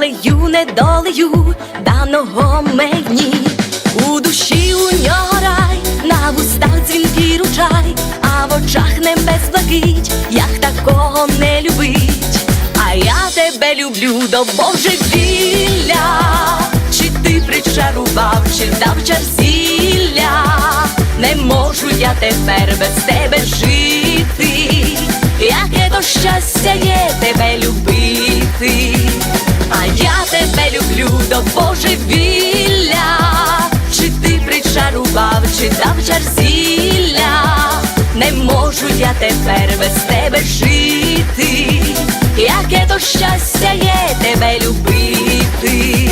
недолею даного мені. У душі у нього рай, на вустах дзвінкий ручай, а в очах небес блакить, як такого не любить. А я тебе люблю до божевілля, чи ти причарував, чи дав чар зілля, не можу я тепер без тебе жити, яке то щастя є тебе причарував, чи чар не можу я тепер без тебе жити, яке то щастя є тебе любити.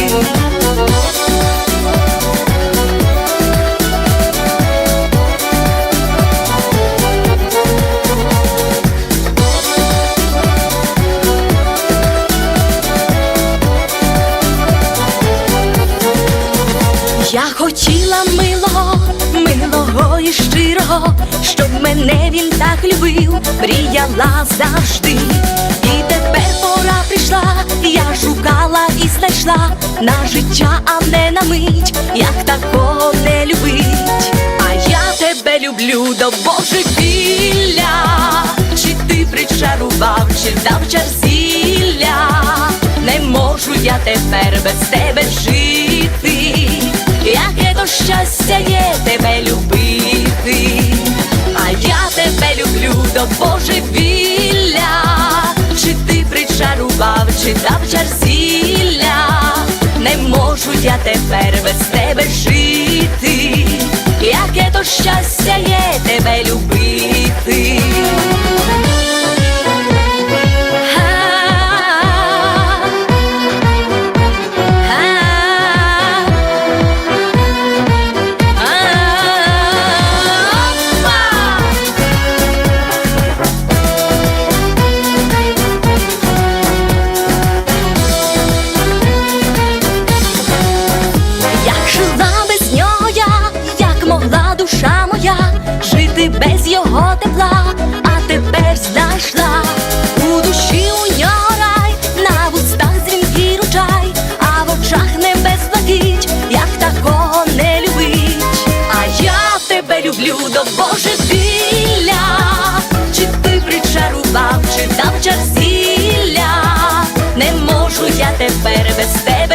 Я хотіла милого, милого і щирого, щоб мене він так любив, мріяла завжди. І тепер пора прийшла, я шукала і знайшла. На життя, а не на мить, як такого не любить. А я тебе люблю до божевілля, чи ти причарував, чи дав чар зілля, не можу я тепер без тебе жити. Яке то щастя є тебе тепер без тебе жити, душа моя жити без його тепла, а тепер знайшла у душі у нього рай, на вустах дзвінкий ручай, а в очах небес блакить, як такого не любить. А я тебе люблю до божевілля, чи ти причарував, чи дав чар зілля, не можу я тепер без тебе